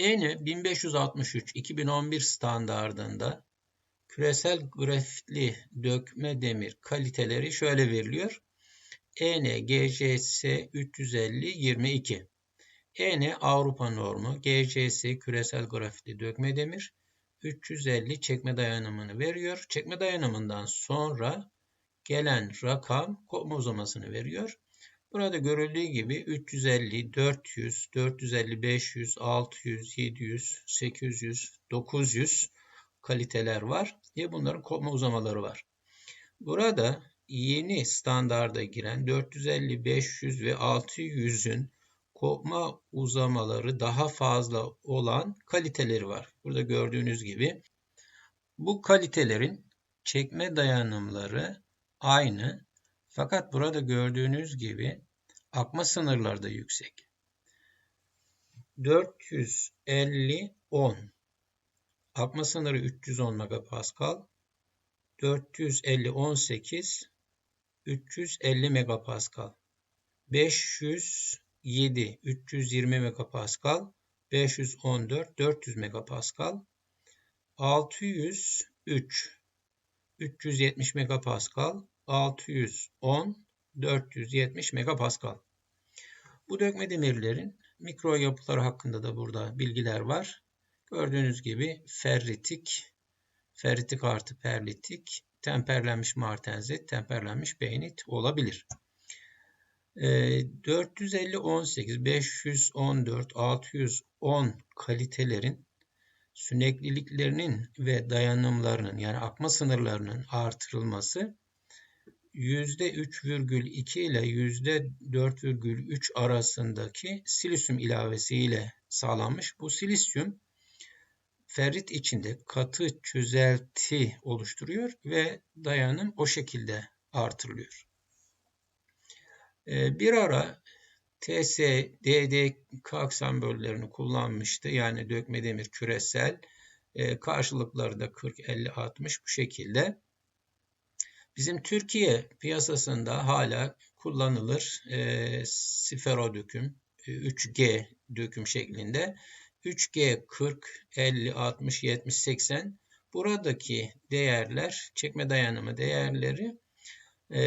EN 1563 2011 standardında küresel grafitli dökme demir kaliteleri şöyle veriliyor. EN GCS 350 22 EN Avrupa normu GCS küresel grafitli dökme demir 350 çekme dayanımını veriyor. Çekme dayanımından sonra gelen rakam kopma uzamasını veriyor. Burada görüldüğü gibi 350, 400, 450, 500, 600, 700, 800, 900 kaliteler var ve bunların kopma uzamaları var. Burada yeni standarda giren 450, 500 ve 600'ün kopma uzamaları daha fazla olan kaliteleri var. Burada gördüğünüz gibi bu kalitelerin çekme dayanımları aynı fakat burada gördüğünüz gibi akma sınırları da yüksek. 450 10 akma sınırı 310 megapascal. 450 18 350 megapascal. 507 320 megapascal. 514 400 megapascal. 603 370 megapascal. 610 470 megapascal. Bu dökme demirlerin mikro yapıları hakkında da burada bilgiler var. Gördüğünüz gibi ferritik, ferritik artı perlitik, temperlenmiş martenzit, temperlenmiş beynit olabilir. 450 18, 514, 610 kalitelerin sünekliliklerinin ve dayanımlarının yani akma sınırlarının artırılması %3,2 ile %4,3 arasındaki silisyum ilavesiyle sağlanmış. Bu silisyum ferrit içinde katı çözelti oluşturuyor ve dayanım o şekilde artırılıyor. Ee, bir ara TS, DD kalk sembollerini kullanmıştı. Yani dökme demir küresel. Ee, karşılıkları da 40, 50, 60 bu şekilde. Bizim Türkiye piyasasında hala kullanılır e, sifero döküm, 3G e, döküm şeklinde. 3G 40, 50, 60, 70, 80 buradaki değerler, çekme dayanımı değerleri e,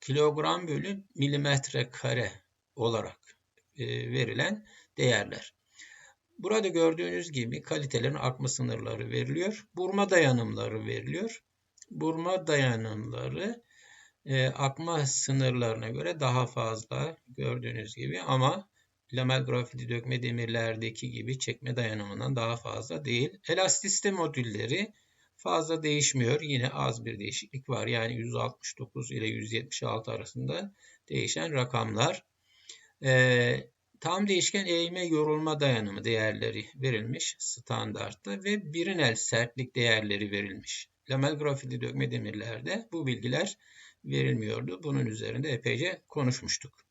kilogram bölü milimetre kare olarak e, verilen değerler. Burada gördüğünüz gibi kalitelerin akma sınırları veriliyor. Burma dayanımları veriliyor burma dayanımları e, akma sınırlarına göre daha fazla gördüğünüz gibi ama lamel grafiti dökme demirlerdeki gibi çekme dayanımından daha fazla değil. Elastisite modülleri fazla değişmiyor. Yine az bir değişiklik var. Yani 169 ile 176 arasında değişen rakamlar. Ee, tam değişken eğme yorulma dayanımı değerleri verilmiş standartta ve birinel sertlik değerleri verilmiş lamel grafiti dökme demirlerde bu bilgiler verilmiyordu. Bunun üzerinde epeyce konuşmuştuk.